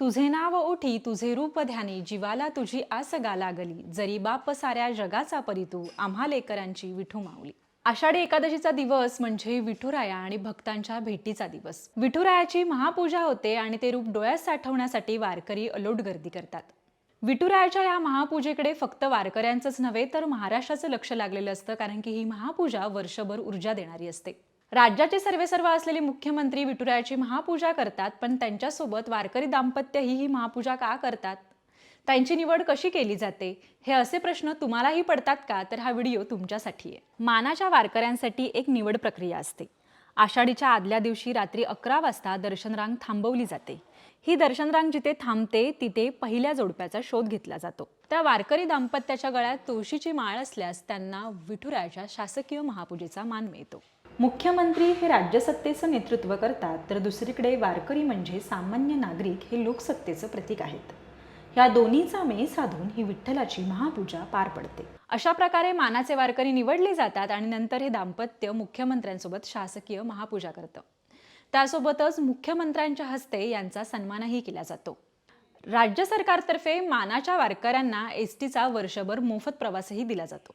तुझे नाव ओठी तुझे रूप ध्यानी जीवाला तुझी आस गा लागली जरी बाप साऱ्या जगाचा परितू आम्हा लेकरांची विठू माऊली. आषाढी एकादशीचा दिवस म्हणजे विठुराया आणि भक्तांच्या भेटीचा दिवस. विठुरायाची महापूजा होते आणि ते रूप डोळ्यात साठवण्यासाठी वारकरी अलोट गर्दी करतात. विठुरायाच्या या महापूजेकडे फक्त वारकऱ्यांचंच नव्हे तर महाराष्ट्राचं लक्ष लागलेलं असतं कारण की ही महापूजा वर्षभर ऊर्जा देणारी असते. राज्याचे सर्वेसर्व असलेले मुख्यमंत्री विठुरायाची महापूजा करतात पण त्यांच्यासोबत वारकरी दाम्पत्य ही ही महापूजा का करतात? त्यांची निवड कशी केली जाते? हे असे प्रश्न तुम्हालाही पडतात का? तर हा व्हिडिओ तुमच्यासाठी आहे. मानाच्या वारकऱ्यांसाठी एक निवड प्रक्रिया असते. आषाढीच्या आदल्या दिवशी रात्री अकरा वाजता दर्शनरांग थांबवली जाते. ही दर्शनरांग जिथे थांबते तिथे पहिल्या जोडप्याचा शोध घेतला जातो. त्या वारकरी दाम्पत्याच्या गळ्यात तुळशीची माळ असल्यास त्यांना विठुरायाच्या शासकीय महापूजेचा मान मिळतो. मुख्यमंत्री हे राज्यसत्तेचं नेतृत्व करतात तर दुसरीकडे वारकरी म्हणजे सामान्य नागरिक हे लोकसत्तेचं प्रतीक आहेत. या दोन्हीचा मेळ साधून ही विठ्ठलाची महापूजा पार पडते. अशा प्रकारे मानाचे वारकरी निवडले जातात आणि नंतर हे दाम्पत्य मुख्यमंत्र्यांसोबत शासकीय महापूजा करतं. त्यासोबतच मुख्यमंत्र्यांच्या हस्ते यांचा सन्मानही केला जातो. राज्य सरकारतर्फे मानाच्या वारकऱ्यांना एस टीचा वर्षभर मोफत प्रवासही दिला जातो.